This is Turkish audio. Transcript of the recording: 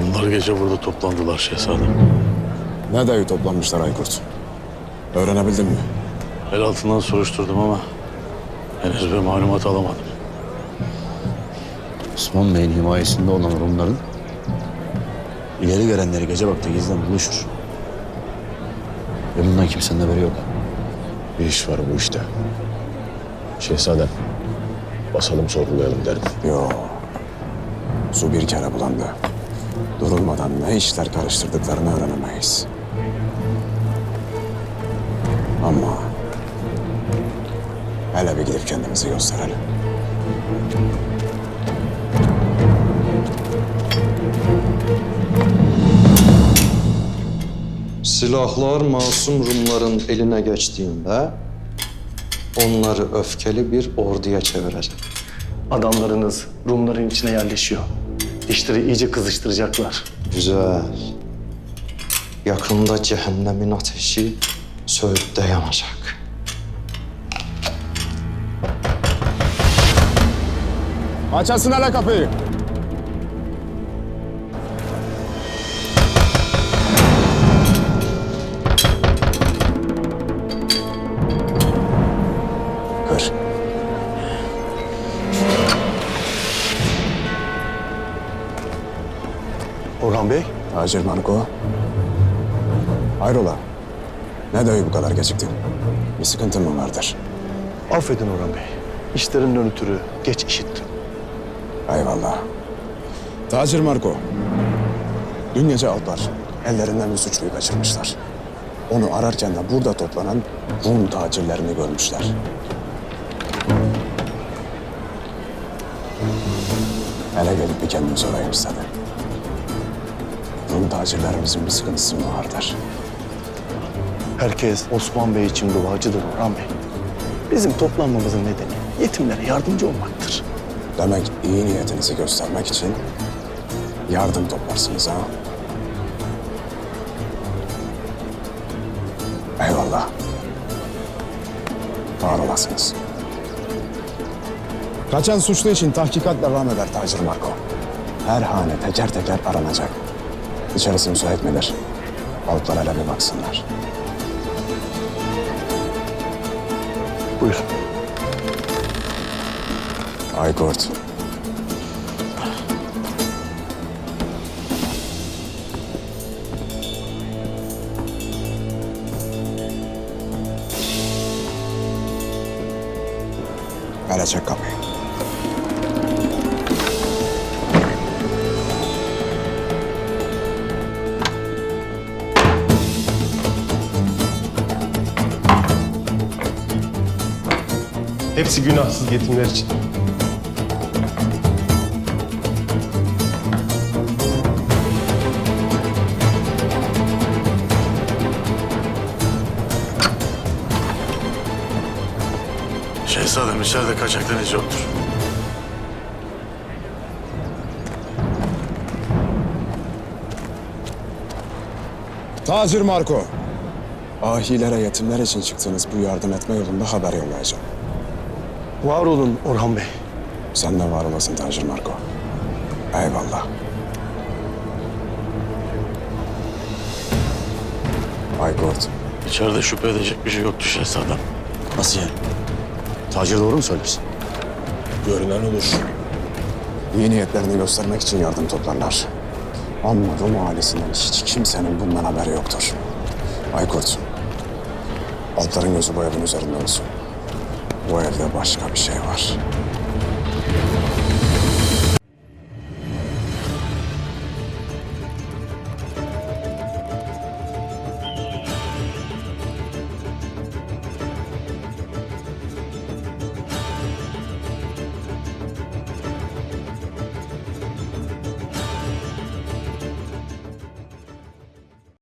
Bunlar gece burada toplandılar şehzadem. Ne dayı toplanmışlar Aykurt? Öğrenebildin mi? El altından soruşturdum ama henüz bir malumat alamadım. Osman Bey'in himayesinde olan Rumların ileri gelenleri gece vakti gizlen buluşur. Ve bundan kimsenin haberi yok. Bir iş var bu işte. Şehzadem, basalım sorgulayalım derim. Yo, su bir kere bulandı. Durulmadan ne işler karıştırdıklarını öğrenemeyiz. Ama hele bir gidip kendimizi gösterelim. Silahlar masum Rumların eline geçtiğinde onları öfkeli bir orduya çevirecek. Adamlarınız Rumların içine yerleşiyor. İşleri iyice kızıştıracaklar. Güzel. Yakında cehennemin ateşi Söğüt'te yanacak. Açasın hele kapıyı. Orhan Bey, Tacir Manko. Hayrola? Ne dayı bu kadar geciktin? Bir sıkıntın mı vardır? affedin Orhan Bey. İşlerinden ötürü geç işittim. Eyvallah. Tacir Marco. Dün gece Alpar ellerinden bir suçluyu kaçırmışlar. Onu ararken de burada toplanan Rum tacirlerini görmüşler. Hele gelip bir kendim sorayım istedim. Rum tacirlerimizin bir sıkıntısı mı vardır? Herkes Osman Bey için duacıdır Orhan Bey. Bizim toplanmamızın nedeni yetimlere yardımcı olmaktır. Demek iyi niyetinizi göstermek için yardım toplarsınız ha? Eyvallah. Var olasınız. Kaçan suçlu için tahkikat devam eder Tacir Marco. Her hane teker teker aranacak. İçerisi müsait midir? Balıklar hele bir baksınlar. Buyur. Aykurt. Hele çek kapıyı. Hepsi günahsız yetimler için. Şehzadem içeride kaçak deniz yoktur. Tacir Marco. Ahilere yetimler için çıktığınız bu yardım etme yolunda haber yollayacağım. Var olun Orhan Bey. Sen de var olasın Tacir Marco. Eyvallah. Aykurt, İçeride şüphe edecek bir şey yoktu şehzadem. Nasıl yani? Tacir doğru mu söylesin? görünen olur. İyi niyetlerini göstermek için yardım toplarlar. Ama Rum ailesinden hiç kimsenin bundan haberi yoktur. Aykurt, altların gözü bu evin üzerinde olsun. Bu evde başka bir şey var.